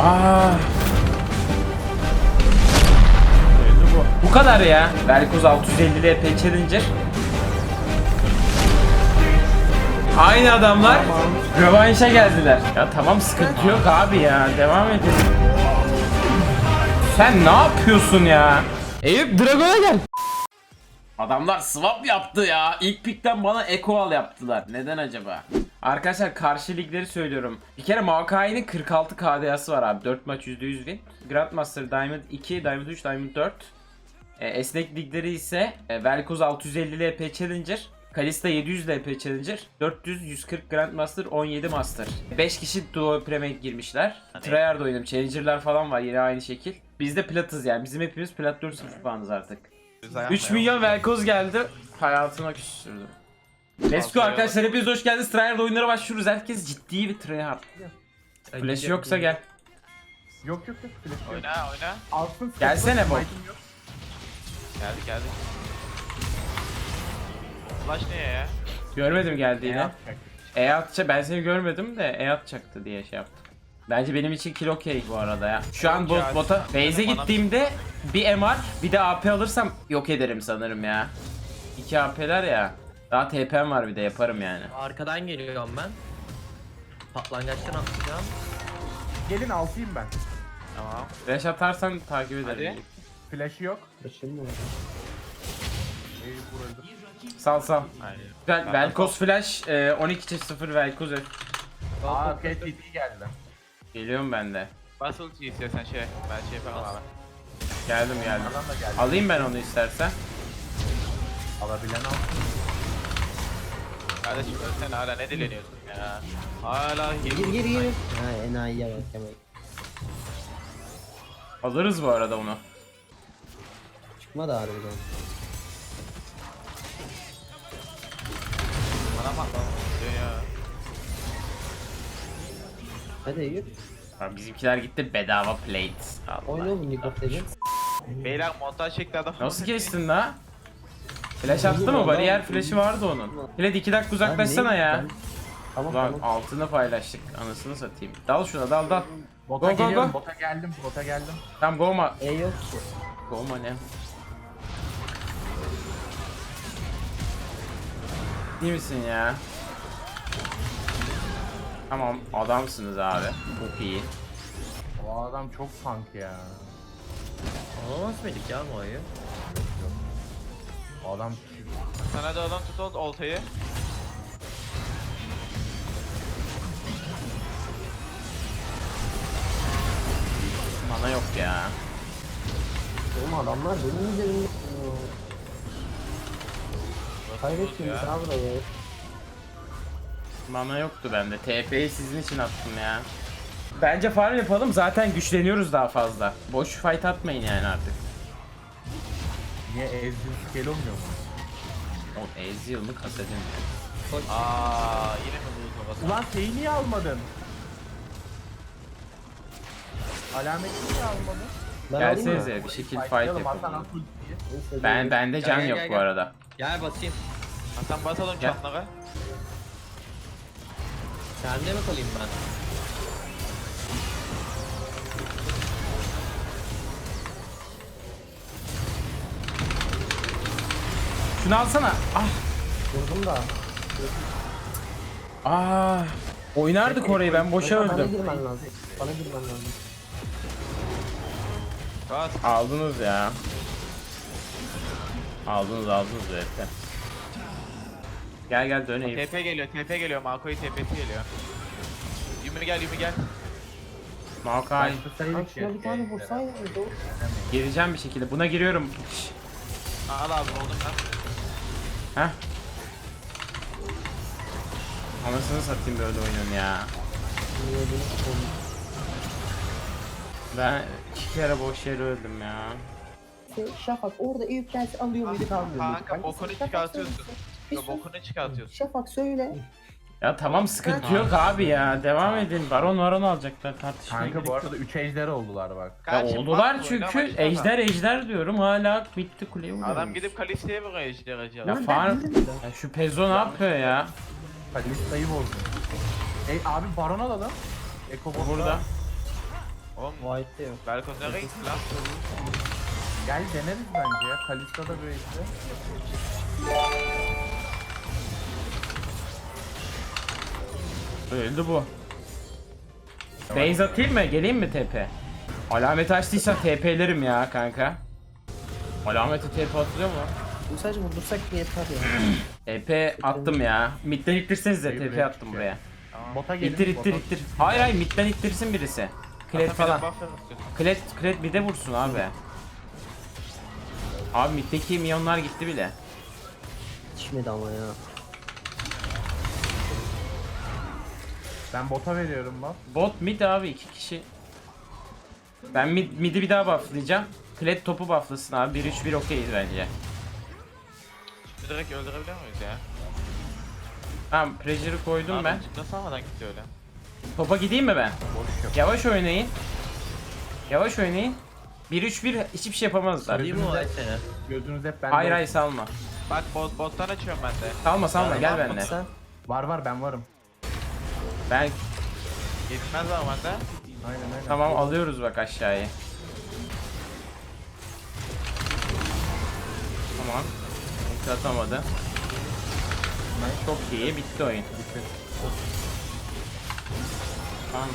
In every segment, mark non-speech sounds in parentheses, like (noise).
Aa. Bu. Bu kadar ya. Velkoz 650 LP Challenger. Aynı adamlar rövanşa geldiler. Ya tamam sıkıntı yok abi ya. Devam edin. Sen ne yapıyorsun ya? Eyüp Dragon'a gel. Adamlar swap yaptı ya. İlk pickten bana Echo al yaptılar. Neden acaba? Arkadaşlar karşı ligleri söylüyorum. Bir kere Maokai'nin 46 KDA'sı var abi. 4 maç %100 win. Grandmaster Diamond 2, Diamond 3, Diamond 4. E, esnek ligleri ise e, Velkoz 650 LP Challenger. Kalista 700 LP Challenger, 400, 140 Grandmaster, 17 Master. 5 kişi Duo Prem'e girmişler. Tryhard oynadım. Challenger'lar falan var yine aynı şekil. Biz de platız yani. Bizim hepimiz plat 4 0 puanız artık. 3 milyon Velkoz geldi. Hayatına küstürdü. Let's go arkadaşlar hepiniz hoş geldiniz. Tryhard oyunlara başlıyoruz. Herkes ciddi bir tryhard. Flash yoksa gel. Yok yok yok. Flash yok. Oyna oyna. Alsın. Gelsene yok. Geldik geldik. Flash niye ya? Görmedim geldiğini. Ne yapacak? E atça ben seni görmedim de E atacaktı diye şey yaptım. Bence benim için kill okey bu arada ya. Şu an bot bota base'e gittiğimde bir MR bir de AP alırsam yok ederim sanırım ya. İki AP'ler ya. Daha TP'm var bir de yaparım yani. Arkadan geliyorum ben. Patlangaçtan atlayacağım. Gelin altıyım ben. Tamam. Flash atarsan takip ederim. Hadi. Flash'ı yok. Başım mı? Eyüp vuruldu. Sal sal. Aynen. Güzel. Ben- Velkoz Flash e, 12 0 Velkoz F. Aa KTP geldi. Geliyorum ben de. Bas ulti istiyorsan şey. Ben şey yapamam abi. Geldim geldim. Adam da geldi. Alayım ben onu istersen. Alabilen alsın. Kardeşim sen hala ne dileniyorsun ya? Hala Gir gir gir. Ha enayiye bak hemen. Alırız bu arada onu. Çıkma da harbiden. Bana istiyor ya? Hadi Eyüp. Ha, bizimkiler gitti bedava plate. Allah. Oyna oğlum League of Legends. Beyler montaj çekti adam. Nasıl kestin la? Flash attı mı? Bariyer flash'i vardı onun. Fred 2 dakika uzaklaşsana ya. Tamam Ulan tamam. altını paylaştık. Anasını satayım. Dal şuna dal dal. Bota Go, go, geliyorum. go. Bota geldim. Bota geldim. Tam goma. E yok ki. Goma ne? İyi misin ya? Tamam adamsınız abi. Çok iyi. O adam çok punk ya. Alamaz mıydık ya Moa'yı? O adam Sana da adam tut ol oltayı. Mana yok ya. Oğlum adamlar benim üzerimde. Kaybettim ya. sağ buraya. Mana yoktu bende. TP'yi sizin için attım ya. Bence farm yapalım zaten güçleniyoruz daha fazla. Boş fight atmayın yani artık. Niye ezdi scale olmuyor mu? O Ezreal mı kasetin? Aa yine mi bu babası? Ulan şeyi niye almadın? Alameti niye almadın? Ben? Gelsenize bir şekil fight Fightlayalım, Hasan yapalım. Ben bende can Gel, yok gel, bu gel. arada. Gel basayım. Hasan basalım Gel. çatlağa. Sende mi kalayım ben? Şunu alsana. Ah. Vurdum da. Ah. Oynardık orayı ben boşa Bana öldüm. girmen lazım. Bana girmen lazım. Aldınız ya. Aldınız aldınız herife. Gel gel döneyim. TP geliyor TP geliyor. Mako'yu TP'si geliyor. Yumi gel Yumi gel. Başlasaydık Şuna bir tane vursaydın doğru. Gireceğim bir şekilde. Buna giriyorum. Şş, Al abi oldum ben. Heh. Anasını satayım böyle oyunun ya. Ben iki kere boş yere öldüm ya. Şafak orada Eyüp gelse alıyor muydu kalmıyor muydu? Kanka bokunu çıkartıyorsun. Bir Yo sus. bokunu çıkartıyorsun. Şafak söyle. Ya tamam sıkıntı yok abi ya. Devam edin. Baron varon alacaklar tartışmaya Kanka gerek bu yok. arada 3 ejder oldular bak. Ya Kardeşim, oldular bak çünkü başlama. ejder ejder diyorum hala bitti kuleye vuruyoruz. Adam gidip Kalista'ya mı ejder acaba? Ya farm... Ya şu Pezo ne yapıyor ya? Kalista'yı bozdu. Ey abi baron alalım. Eko botta. Burada. Oğlum White de yok. Nereye gitti lan? Gel deneriz bence ya. Kalista da böyleyse. Öldü bu. Base atayım mı? Geleyim mi TP? Alamet açtıysa TP'lerim ya kanka. Alameti TP atılıyor mu? Bu sadece vurdursak yeter ya. (clears throat) TP attım ya. Midden ittirsenize TP attım buraya. Bota gelin. İttir ittir ittir. Hayır hayır midden ittirsin birisi. Klet falan. Klet, klet bir de vursun abi. Abi middeki milyonlar gitti bile. Yetişmedi ama ya. Ben bota veriyorum bak. Bot mid abi iki kişi. Ben mid, mid'i bir daha bufflayacağım. Klet topu bufflasın abi. 1-3-1 okeyiz bence. Direkt öldürebiliyor muyuz ya? Tamam pressure'ı koydum ben. Nasıl havadan gitti öyle? Topa gideyim mi ben? Boş yok. Yavaş oynayın. Yavaş oynayın. 1-3-1 hiçbir şey yapamazlar. Gözünüz hep, gözünüz hep bende. Hayır hayır salma. Bak bot, bottan açıyorum ben de. Salma salma gel benimle. Sen Var var ben varım. Ben Yetmez ama bende. Aynen aynen. tamam alıyoruz bak aşağıya. Tamam. Ulti atamadı. Çok iyi bitti oyun. Tamam.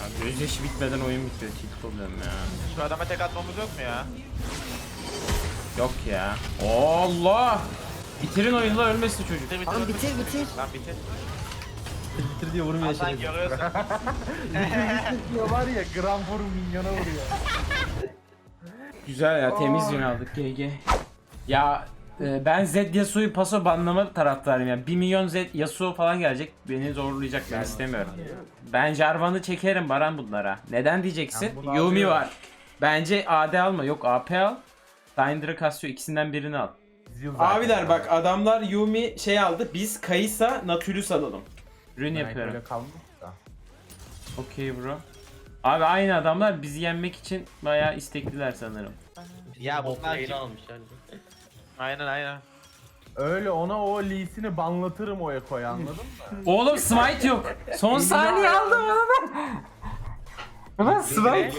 Ya gözyaşı bitmeden oyun bitiyor. Tilt oluyorum ya. Şu adama tek atmamız yok mu ya? Yok ya. Allah! Bitirin oyunu lan ölmesin çocuk. Bitir bitir. Lan ölmesin bitir, bitir. Lan bitir. bitir diye vurmuyor Hasan görüyorsun. Ya var ya gram vur minyona vuruyor. Güzel ya temiz win aldık GG. Ya e, ben Zed Yasuo'yu paso banlama taraftarıyım ya. 1 milyon Zed Yasuo falan gelecek. Beni zorlayacak ben istemiyorum. Ben Jarvan'ı çekerim Baran bunlara. Neden diyeceksin? Bunu Yumi alıyorum. var. Bence AD alma. Yok AP al. Syndra Cassio ikisinden birini al. Zil zaten. Abiler bak adamlar Yumi şey aldı. Biz Kayısa Nautilus alalım. Rün Ben yapıyorum. Kalmış da. Okey bro. Abi aynı adamlar bizi yenmek için bayağı istekliler sanırım. ya bunlar kim? almış yani. (laughs) Aynen aynen. Öyle ona o Lee'sini banlatırım o Eko'ya anladın mı? (laughs) Oğlum smite yok. Son saniye aldım onu. Ulan smite.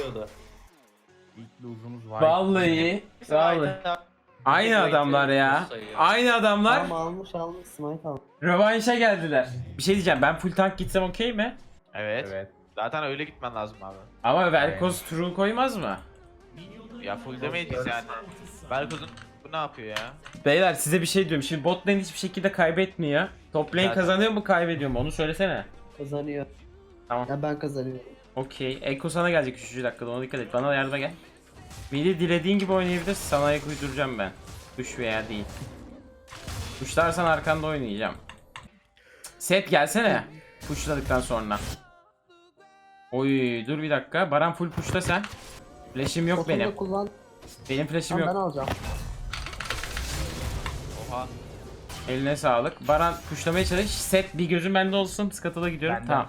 İlk lose'umuz var. Vallahi. Vallahi. Aynı adamlar ya. Aynı adamlar. Tamam almış almış smite almış. Rövanşa geldiler. Bir şey diyeceğim ben full tank gitsem okey mi? Evet. Evet. Zaten öyle gitmen lazım abi. Ama Velkoz true koymaz mı? Ya full demeyiz yani. Velkoz'un bu ne yapıyor ya? Beyler size bir şey diyorum. Şimdi bot lane hiçbir şekilde kaybetmiyor. Top lane Zaten. kazanıyor mu kaybediyor mu onu söylesene. Kazanıyor. Tamam. Ya ben kazanıyorum. Okey. Eko sana gelecek 3. dakikada ona dikkat et. Bana yardıma gel. Midi dilediğin gibi oynayabilirsin. Sana ayak uyduracağım ben. Kuş veya değil. Kuşlarsan arkanda oynayacağım. Set gelsene. Pushladıktan sonra. Oy dur bir dakika. Baran full pushla sen. Flash'im yok Botunu benim. kullan. Benim flash'im Tamam ben yok. alacağım. Oha. Eline sağlık. Baran pushlamaya çalış. Set bir gözüm bende olsun. Scuttle'a gidiyorum. Bende. Tamam.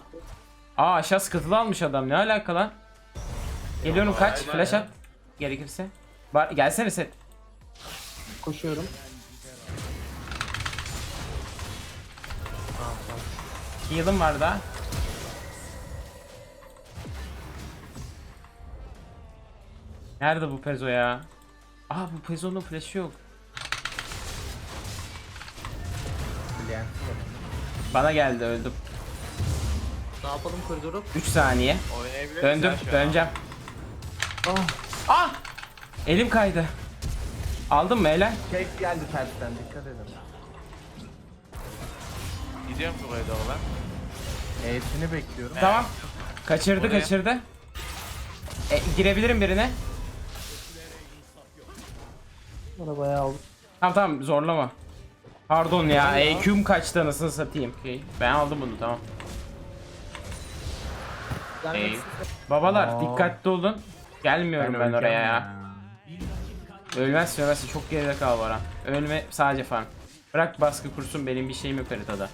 Aa aşağı Scuttle'ı almış adam. Ne alaka lan? Geliyorum kaç. Flash ya. at. Gerekirse. Bar gelsene set. Koşuyorum. Heal'ım var daha. Nerede bu Pezo ya? Aa bu Pezo'nun flash'ı yok. Bana geldi öldüm. Ne yapalım koridoru? 3 saniye. Döndüm şu an? döneceğim. Ah. Ah! Elim kaydı. Aldın mı Elen? Tek geldi tersten dikkat edin. Gidiyorum buraya doğru ben. E'sini bekliyorum. Tamam. Kaçırdı Oraya. kaçırdı. E, girebilirim birine. Bana bayağı aldım. Tamam tamam zorlama. Pardon ya EQ'm kaçtı anasını satayım. Okey. Ben aldım bunu tamam. Babalar Aa. dikkatli olun. Gelmiyorum ben, öleceğim oraya ya. Ölmezsin ölmezsin çok geride kal Baran. Ölme sadece fan. Bırak baskı kursun benim bir şeyim yok haritada.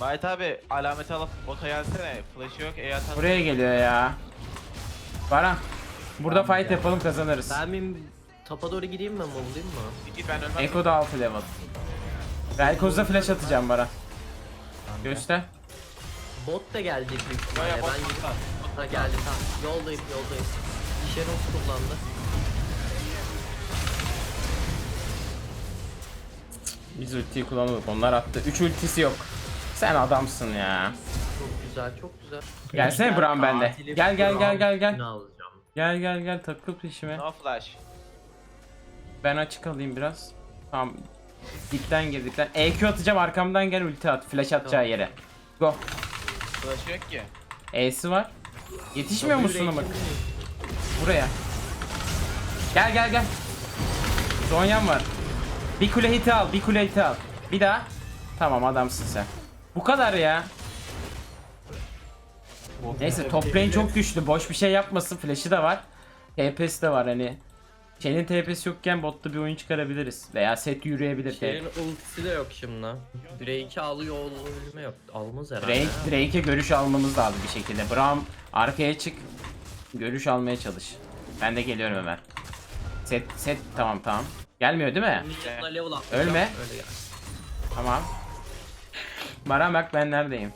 Bayt abi alameti alıp bota gelsene. Flash yok. E atar. Buraya geliyor ya. Baran. Burada Tamam, fight gel. yapalım kazanırız. Ben bir tapa doğru gideyim mi moldayım mı? Git ben ölmem. Eko da 6 level. Velkoz'da flash atacağım Baran. Göster. Bot da gelecek büyük ihtimalle. Ben. Ha geldi tamam. Yoldayım yoldayım. Xenos kullandı. Biz ultiyi kullanmadık. Onlar attı. 3 ultisi yok. Sen adamsın ya. Çok güzel çok güzel. Gelsene Bram bende. Gel, gel, gel, gel, gel. Bram alacağım. Gel gel gel takıl peşime. No flash. Ben açık alayım biraz. Tamam. Dipten gir dipten. EQ atacağım arkamdan gel ulti at. Flash atacağı yere. Go. Flash yok ki. E'si var. Yetişmiyor musun rating- Buraya. Gel gel gel. Zonyam var. Bir kule hiti al, bir kule hiti al. Bir daha. Tamam adamsın sen. Bu kadar ya. Neyse top lane çok güçlü. Boş bir şey yapmasın. Flash'ı da var. TP'si de var hani. Şeyin TP'si yokken botta bir oyun çıkarabiliriz. Veya set yürüyebilir. Şeyin ultisi de yok şimdi. Drake'i alıyor ölüme yok. Almaz herhalde. Drake. Drake'e görüş almamız lazım bir şekilde. Braum arkaya çık. Görüş almaya çalış. Ben de geliyorum hemen. Set set tamam tamam. Gelmiyor değil mi? Level atlayacağım. Ölme. Öyle gel. Tamam. Baran bak ben neredeyim.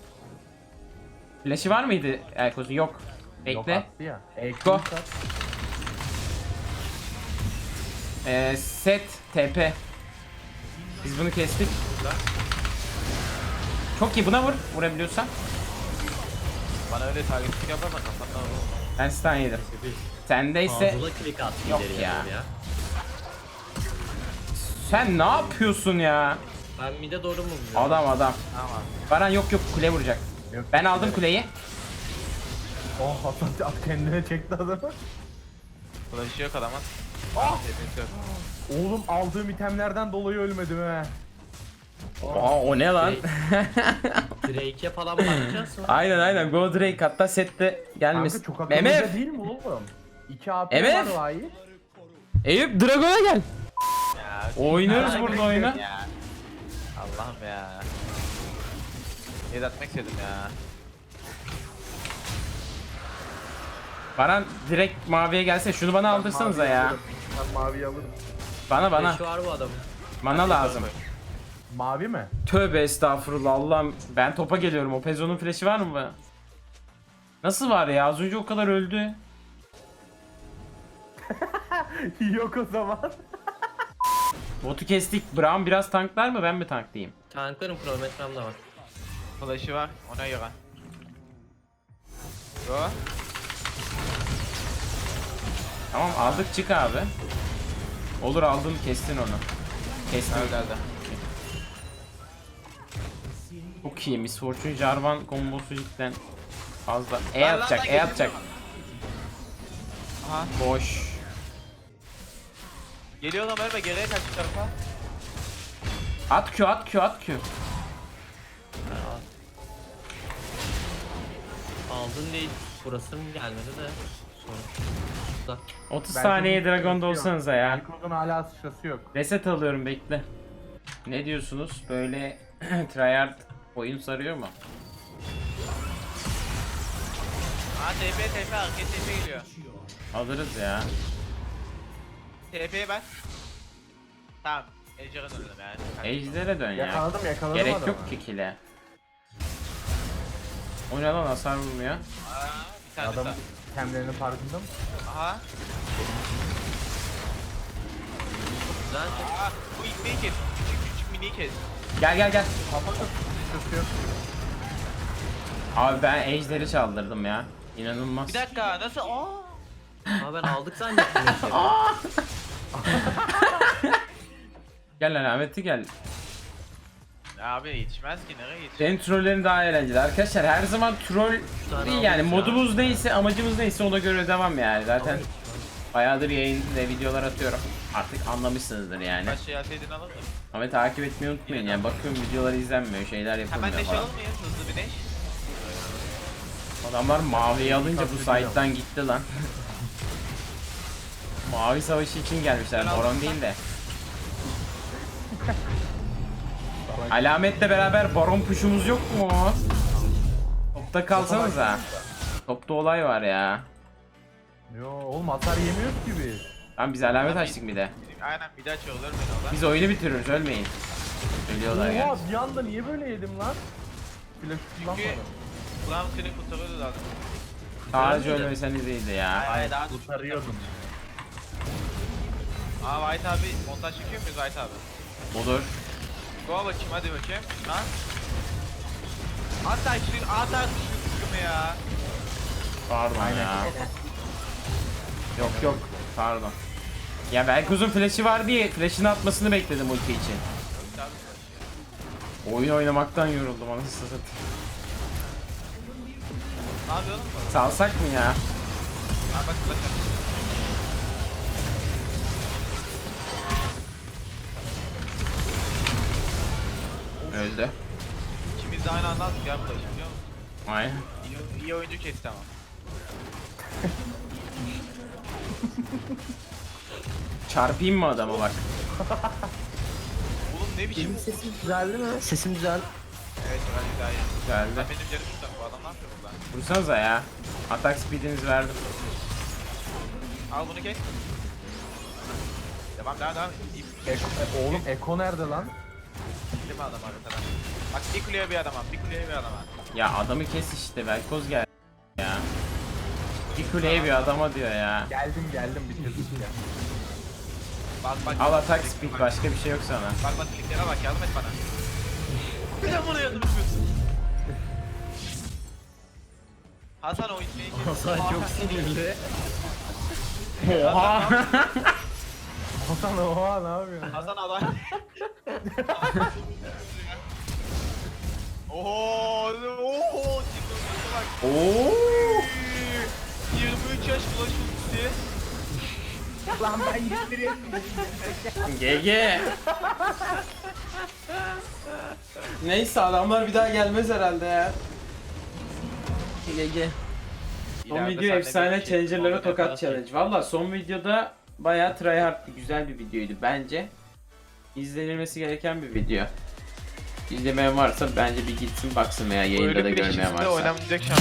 Flash'ı var mıydı Erkoz'un? Yok. Yok Bekle. attı ya. Go. Ee, set TP. Biz bunu kestik. Çok iyi buna vur. Vurabiliyorsan. Bana öyle yaparsan kafandan vurur. Ben stun yedim. Click attı Yok ya. ya. sen ne yapıyorsun ya? Ben mid'e doğru mu vuruyorum? Adam adam. Tamam. Baran yok yok kule vuracak. Yok, Ben aldım kuleyi. Oh Hasan at kendine çekti adamı. Flash yok adamın. Ah! Oğlum aldığım itemlerden dolayı ölmedim he. Aa o ne lan? Drake'e falan bakacağız mı? aynen aynen Go Drake hatta sette gelmesin. Kanka çok akıllıca MF! değil mi oğlum? 2 AP MF! var vay. Eyüp Dragon'a gel. Ya. Oynuyoruz burada oyunu. Ya. Allah'ım ya. Yedi atmak istedim ya. Baran direkt maviye gelse şunu bana aldırsanıza ya. Ben maviyi alırım. Bana bana. Şu var bu adamın. Mana lazım. Mavi mi? Tövbe estağfurullah Allah'ım. Ben topa geliyorum. O Pezo'nun flash'i var mı? Nasıl var ya? Az önce o kadar öldü. (laughs) Yok o zaman. (laughs) Botu kestik. Brown biraz tanklar mı? Ben mi tanklayayım? Tanklarım kronometrem de var. Flash'ı var ona göre. Go. Tamam aldık çık abi. Olur aldın kestin onu. Öyle geldi. Çok iyi. Miss Fortune Jarvan kombosu cidden fazla. E Lan lan E atacak. Aha. Boş. Geliyor lan ölme geriye kaç şu tarafa. At Q, at Q, at Q. Aldın değil. Burası mı gelmedi de. Sonra. 30 Ben saniye Dragon'da olsanıza ya. Alkoz'un hala sıçrası yok. Reset alıyorum bekle. Ne diyorsunuz? Böyle (clears throat) tryhard oyun sarıyor mu? Aa TP TP arkaya TP geliyor. Alırız ya. TP'ye ben. Tamam. Ejder'e dönelim yani. Ejder'e dön ya. Yakaladım yakaladım Gerek adamı. yok ki kile. O ne lan hasar vurmuyor. Aa, tane Adam daha. itemlerinin farkında mı? Aha. Güzel. Aa bu ilk mini kes. Küçük küçük mini kes. Gel gel gel. Yok. Abi ben Ejder'i çaldırdım ya. İnanılmaz. Bir dakika nasıl? Aa. Aa ben aldık zannettim. eşleri. (laughs) Gel lan Ahmet'i gel. Abi yetişmez ki nereye yetişir? Senin trollerin daha eğlenceli. Arkadaşlar her zaman troll değil yani ya. modumuz neyse amacımız neyse ona göre devam yani. Zaten bayağıdır yayın ve videolar atıyorum. Artık anlamışsınızdır yani. Kaç şey mısın? Ama takip etmeyi unutmayın yani. Bakıyorum videolar izlenmiyor, şeyler Hemen yapılmıyor neş falan. alır mıyız? Hızlı bir neş. Adamlar maviyi alınca bu site'dan gitti lan. (laughs) Mavi savaşı için gelmişler. Baron değil de. Alametle beraber baron puşumuz yok mu? Topta kalsanız ha. Topta olay var ya. Yo oğlum hasar yemiyoruz ki biz. Tamam biz alamet açtık bir de. Aynen bir daha çığırılır beni oradan. Biz oyunu bitiriyoruz ölmeyin. Ölüyorlar yani. Oha bir anda niye böyle yedim lan? Flash kullanmadım. Ulan seni kurtarıyordu zaten. Sadece ölmeseniz iyiydi ya. Hayır daha Kurtarıyordum. Aa White abi montaj çekiyor muyuz White abi? Olur. Go bakayım hadi bakayım. Lan. At ay şu at ay şu sıkımı ya. Pardon ya. Yok yok. Pardon. Ya belki uzun flash'i var diye flash'ini atmasını bekledim ulti için. Oyun oynamaktan yoruldum anasını satayım. Ne yapıyorsun? Salsak mı ya? Ha bak bak. Öldü. İkimiz de aynı anda attık ya bu taşı biliyor musun? Aynen. İyi, iyi oyuncu kesti ama. (laughs) Çarpayım mı adama bak. Oğlum ne biçim? Sesim Düzeldi mi? Sesim düzeldi. Evet ben güzel ya. Geldi. Ben benim canım tutar bu adam ne yapıyor burada? Vursanıza ya. Atak speedinizi verdim. Al bunu kes. Devam devam devam. İp Eko, e, oğlum Eko nerede lan? Değil mi adam arkadan? Bak bir kuleye bir adama, bir kuleye bir adama. Ya adamı kes işte Velkoz gel ya. Bir kuleye bir adama diyor ya. Geldim geldim bitirdik ya. Bak bak. Al atak speed başka bir şey yok sana. Bak bak kliklere bak yardım et bana. (laughs) Bir de buna yardım ediyorsun. Hasan o itmeyi kes. Hasan çok sinirli. Oha. Hasan (laughs) oha ne yapıyorsun? Hasan adam. (laughs) (laughs) Oho, oho, çıkıyor bak. Oo. 23 yaş flash (laughs) ultisi. Lan ben yitiriyorum. GG. Neyse adamlar bir daha gelmez herhalde ya. GG. Son İleride video efsane bir şey- challenger'lara Muhabbet tokat challenge. Valla son videoda bayağı tryhard'lı güzel bir videoydu bence. İzlenilmesi gereken bir video. İzlemeyen varsa bence bir gitsin baksın veya yayında da Ölüm görmeyen varsa. oynanacak şans.